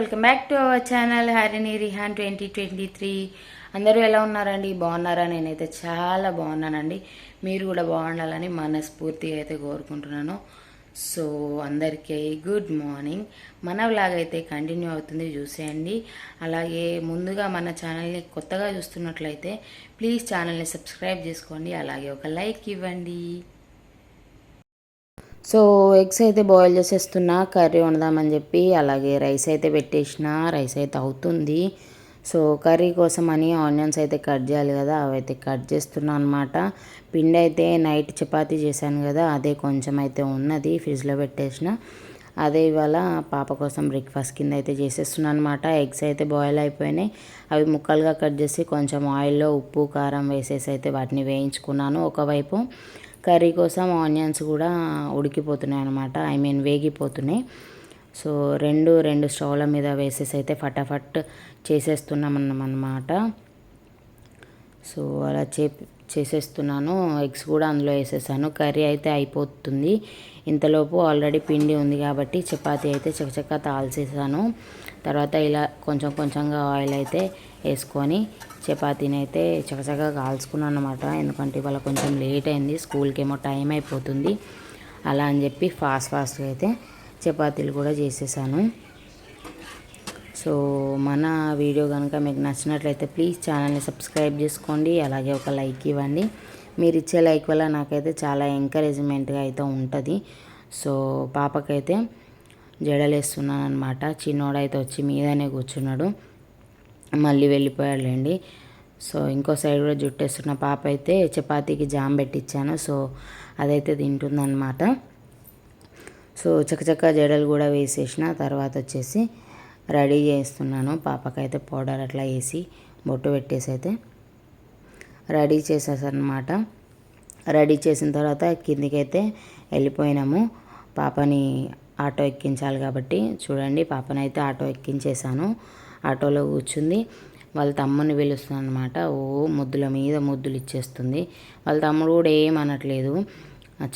Welcome back to our channel Harini Rihan twenty twenty three. అందరూ ఎలా ఉన్నారండి? బాగున్నారా? నేనైతే చాలా బాగున్నానండి. మీరు కూడా బాగుండాలని మనస్ఫూర్తిగా అయితే కోరుకుంటున్నాను. సో అందరికీ గుడ్ మార్నింగ్. మన వ్లాగ్ అయితే కంటిన్యూ అవుతుంది చూసేయండి. అలాగే ముందుగా మన ఛానల్ని కొత్తగా చూస్తున్నట్లయితే ప్లీజ్ ఛానల్ని సబ్స్క్రైబ్ చేసుకోండి. అలాగే ఒక లైక్ ఇవ్వండి. సో ఎగ్స్ అయితే బాయిల్ చేసేస్తున్నా కర్రీ వండదామని చెప్పి అలాగే రైస్ అయితే పెట్టేసిన రైస్ అయితే అవుతుంది. సో కర్రీ కోసం అని ఆనియన్స్ అయితే కట్ చేయాలి కదా అవి అయితే కట్ చేస్తున్నా అనమాట పిండి అయితే నైట్ చపాతీ చేశాను కదా అదే కొంచెం అయితే ఉన్నది ఫ్రిడ్జ్లో పెట్టేసిన. అదే ఇవాళ పాప కోసం బ్రేక్ఫాస్ట్ కింద అయితే చేసేస్తున్నాను అనమాట ఎగ్స్ అయితే బాయిల్ అయిపోయినాయి. అవి ముక్కలుగా కట్ చేసి కొంచెం ఆయిల్లో ఉప్పు కారం వేసేసి అయితే వాటిని వేయించుకున్నాను. ఒకవైపు కర్రీ కోసం ఆనియన్స్ కూడా ఉడికిపోతున్నాయి అనమాట ఐ మీన్ వేగిపోతున్నాయి. సో రెండు రెండు స్టవ్ల మీద వేసేసి అయితే ఫటాఫట్ చేసేస్తున్నాం అన్నమాట. సో అలా చే చేసేస్తున్నాను ఎగ్స్ కూడా అందులో వేసేసాను. కర్రీ అయితే అయిపోతుంది. ఇంతలోపు ఆల్రెడీ పిండి ఉంది కాబట్టి చపాతి అయితే చకచకా తాల్చేసాను. తర్వాత ఇలా కొంచెం కొంచెంగా ఆయిల్ అయితే వేసుకొని చపాతీని అయితే చకచకా కాల్చుకున్నాను అనమాట ఎందుకంటే ఇవాళ కొంచెం లేట్ అయింది స్కూల్కి ఏమో టైం అయిపోతుంది. అలా అని చెప్పి ఫాస్ట్ ఫాస్ట్గా అయితే చపాతీలు కూడా చేసేసాను. సో మన వీడియో కనుక మీకు నచ్చినట్లయితే ప్లీజ్ ఛానల్ని సబ్స్క్రైబ్ చేసుకోండి. అలాగే ఒక లైక్ ఇవ్వండి. మీరు ఇచ్చే లైక్ వల్ల నాకైతే చాలా ఎంకరేజ్మెంట్గా అయితే ఉంటుంది. సో పాపకైతే జడలేస్తున్నాను అనమాట చిన్నోడైతే వచ్చి మీదనే కూర్చున్నాడు. మళ్ళీ వెళ్ళిపోయాడులేండి. సో ఇంకో సైడ్ కూడా జుట్టేస్తున్న పాప అయితే చపాతీకి జామ్ పెట్టించాను సో అదైతే తింటుందన్నమాట. సో చకచక్క జడలు కూడా వేసేసిన. తర్వాత వచ్చేసి రెడీ చేస్తున్నాను. పాపకైతే పౌడర్ అట్లా వేసి బొట్టు పెట్టేసి అయితే రెడీ చేసేసనమాట రెడీ చేసిన తర్వాత కిందికైతే వెళ్ళిపోయినాము. పాపని ఆటో ఎక్కించాలి కాబట్టి చూడండి పాపనైతే ఆటో ఎక్కించేశాను. ఆటోలో కూర్చుంది. వాళ్ళ తమ్ముని పిలుస్తుంది అనమాట ఓ ముద్దుల మీద ముద్దులు ఇచ్చేస్తుంది. వాళ్ళ తమ్ముడు కూడా ఏమనట్లేదు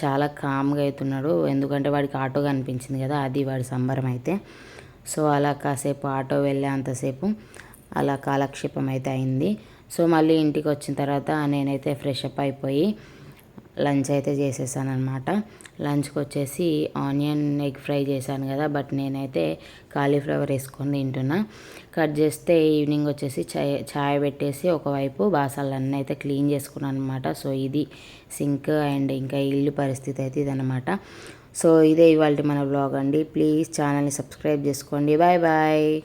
చాలా కామ్గా అవుతున్నాడు. ఎందుకంటే వాడికి ఆటో కనిపించింది కదా అది వాడి సంబరం అయితే. సో అలా కాసేపు ఆటో వెళ్ళే అంతసేపు అలా కాలక్షేపం అయితే అయింది. సో మళ్ళీ ఇంటికి వచ్చిన తర్వాత నేనైతే ఫ్రెష్ అప్ అయిపోయి లంచ్ అయితే చేసేసాను అనమాట లంచ్కి వచ్చేసి ఆనియన్ ఎగ్ ఫ్రై చేశాను కదా బట్ నేనైతే కాలీఫ్లవర్ వేసుకొని తింటున్నా. కట్ చేస్తే ఈవినింగ్ వచ్చేసి చాయ్ చాయ్ పెట్టేసి ఒకవైపు బాసాలన్నీ అయితే క్లీన్ చేసుకున్నాను అనమాట సో ఇది సింక్ అండ్ ఇంకా ఇల్లు పరిస్థితి అయితే ఇదనమాట సో ఇదే ఇవాళ మన బ్లాగ్ అండి. ప్లీజ్ ఛానల్ని సబ్స్క్రైబ్ చేసుకోండి. Bye bye.